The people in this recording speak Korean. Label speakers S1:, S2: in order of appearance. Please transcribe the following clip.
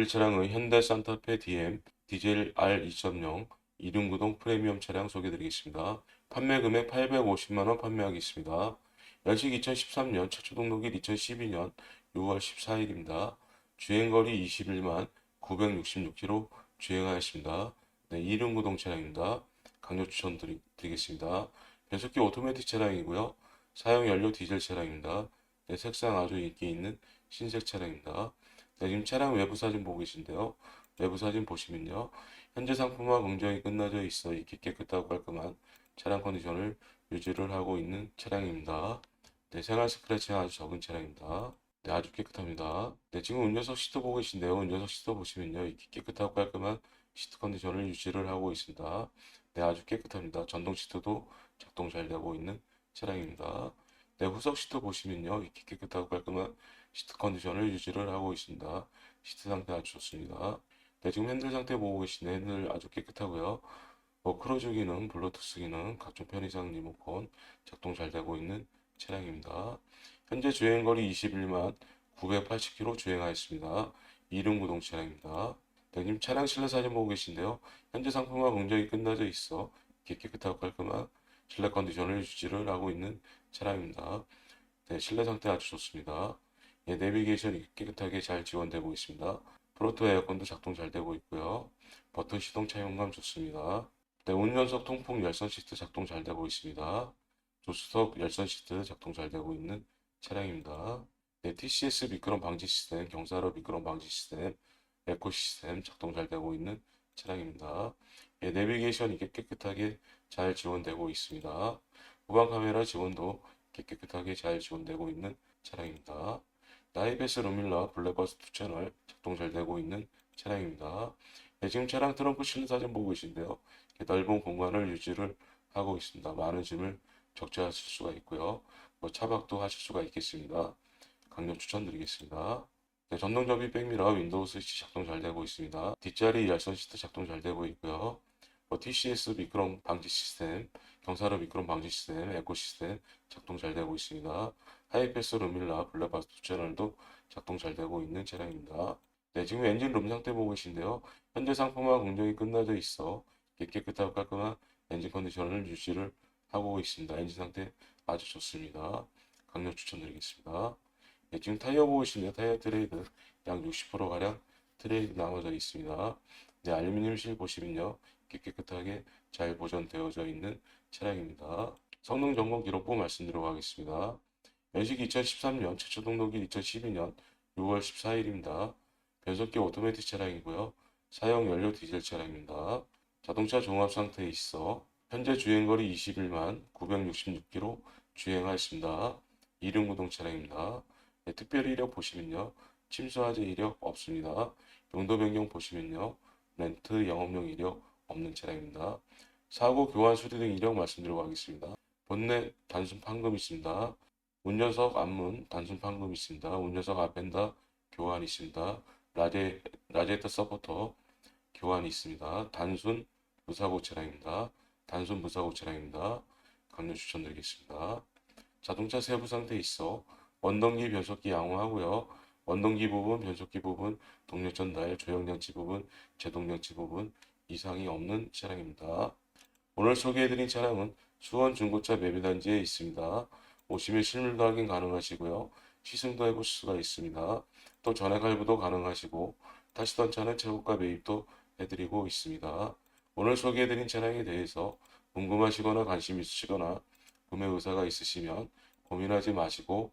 S1: 보여드릴 차량은 현대 산타페 DM 디젤 R 2.0 이륜구동 프리미엄 차량 소개드리겠습니다. 판매 금액 850만원 판매하겠습니다. 연식 2013년 최초 등록일 2012년 6월 14일입니다. 주행거리 21만 966km 주행하였습니다. 네, 이륜구동 차량입니다. 강력 추천드리겠습니다. 변속기 오토매틱 차량이고요. 사용 연료 디젤 차량입니다. 네, 색상 아주 인기 있는 흰색 차량입니다. 네, 지금 차량 외부 사진 보고 계신데요. 외부 사진 보시면요. 현재 상품화 공정이 끝나져 있어 있게 깨끗하고 깔끔한 차량 컨디션을 유지를 하고 있는 차량입니다. 네, 생활 스크래치가 아주 적은 차량입니다. 네, 아주 깨끗합니다. 네, 지금 운전석 시트 보고 계신데요. 운전석 시트 보시면요. 이렇게 깨끗하고 깔끔한 시트 컨디션을 유지를 하고 있습니다. 네, 아주 깨끗합니다. 전동 시트도 작동 잘 되고 있는 차량입니다. 네, 후석 시트 보시면요. 이렇게 깨끗하고 깔끔한 시트 컨디션을 유지를 하고 있습니다. 시트 상태 아주 좋습니다. 네, 지금 핸들 상태 보고 계시네. 핸들 아주 깨끗하고요. 뭐 크루즈 기능, 블루투스 기능, 각종 편의상 리모컨 작동 잘 되고 있는 차량입니다. 현재 주행거리 21만 980km 주행하였습니다. 이륜구동 차량입니다. 네, 지금 차량 실내 사진 보고 계신데요. 현재 상품화 공정이 끝나져 있어 깨끗하고 깔끔한 실내 컨디션을 유지를 하고 있는 차량입니다. 네, 실내 상태 아주 좋습니다. 예, 내비게이션이 깨끗하게 잘 지원되고 있습니다. 프로토 에어컨도 작동 잘 되고 있고요. 버튼 시동 차용감 좋습니다. 네, 운전석 통풍 열선 시트 작동 잘 되고 있습니다. 조수석 열선 시트 작동 잘 되고 있는 차량입니다. 네, TCS 미끄럼 방지 시스템, 경사로 미끄럼 방지 시스템, 에코 시스템 작동 잘 되고 있는 차량입니다. 예, 내비게이션 이게 깨끗하게 잘 지원되고 있습니다. 후방 카메라 지원도 깨끗하게 잘 지원되고 있는 차량입니다. 나이베스 루밀라 블랙버스 2 채널 작동 잘 되고 있는 차량입니다. 네, 지금 차량 트렁크 실내 사진 보고 계신데요. 넓은 공간을 유지를 하고 있습니다. 많은 짐을 적재하실 수가 있고요. 뭐 차박도 하실 수가 있겠습니다. 강력 추천드리겠습니다. 네, 전동 접이 백미러 윈도우 스위치 작동 잘 되고 있습니다. 뒷자리 열선 시트 작동 잘 되고 있고요. 뭐 TCS 미끄럼 방지 시스템, 경사로 미끄럼 방지 시스템, 에코 시스템 작동 잘 되고 있습니다. 하이패스 루밀라 블랙박스 두 채널도 작동 잘 되고 있는 차량입니다. 네, 지금 엔진 룸 상태 보고 계신데요. 현재 상품화 공정이 끝나져 있어 깨끗하고 깔끔한 엔진 컨디션을 유지를 하고 있습니다. 엔진 상태 아주 좋습니다. 강력 추천드리겠습니다. 네, 지금 타이어 보고 계시네요. 타이어 트레이드 약 60%가량 트레이드 나눠져 있습니다. 네, 알루미늄 실 보시면요. 깨끗하게 잘 보존되어져 있는 차량입니다. 성능 점검 기록부 말씀드리도록 하겠습니다. 연식 2013년, 최초 등록일 2012년 6월 14일입니다. 변속기 오토매틱 차량이고요. 사용 연료 디젤 차량입니다. 자동차 종합 상태에 있어 현재 주행거리 21만 966km 주행하였습니다. 이륜구동 차량입니다. 네, 특별 이력 보시면요. 침수화재 이력 없습니다. 용도 변경 보시면요. 렌트 영업용 이력 없는 차량입니다. 사고 교환 수리 등 이력 말씀드리도록 하겠습니다. 본넷 단순 판금 있습니다. 운전석 앞문 단순 판금 있습니다. 운전석 앞엔다 교환 있습니다. 라제, 라제터 서포터 교환이 있습니다. 단순 무사고 차량입니다. 단순 무사고 차량입니다. 강력 추천드리겠습니다. 자동차 세부 상태에 있어 원동기 변속기 양호하고요. 원동기 부분, 변속기 부분, 동력 전달, 조형장치 부분, 제동장치 부분 이상이 없는 차량입니다. 오늘 소개해드린 차량은 수원 중고차 매매단지에 있습니다. 오시면 실물도 확인 가능하시고요. 시승도 해보실 수가 있습니다. 또 전액 할부도 가능하시고 타시던 차는 최고가 매입도 해드리고 있습니다. 오늘 소개해드린 차량에 대해서 궁금하시거나 관심 있으시거나 구매 의사가 있으시면 고민하지 마시고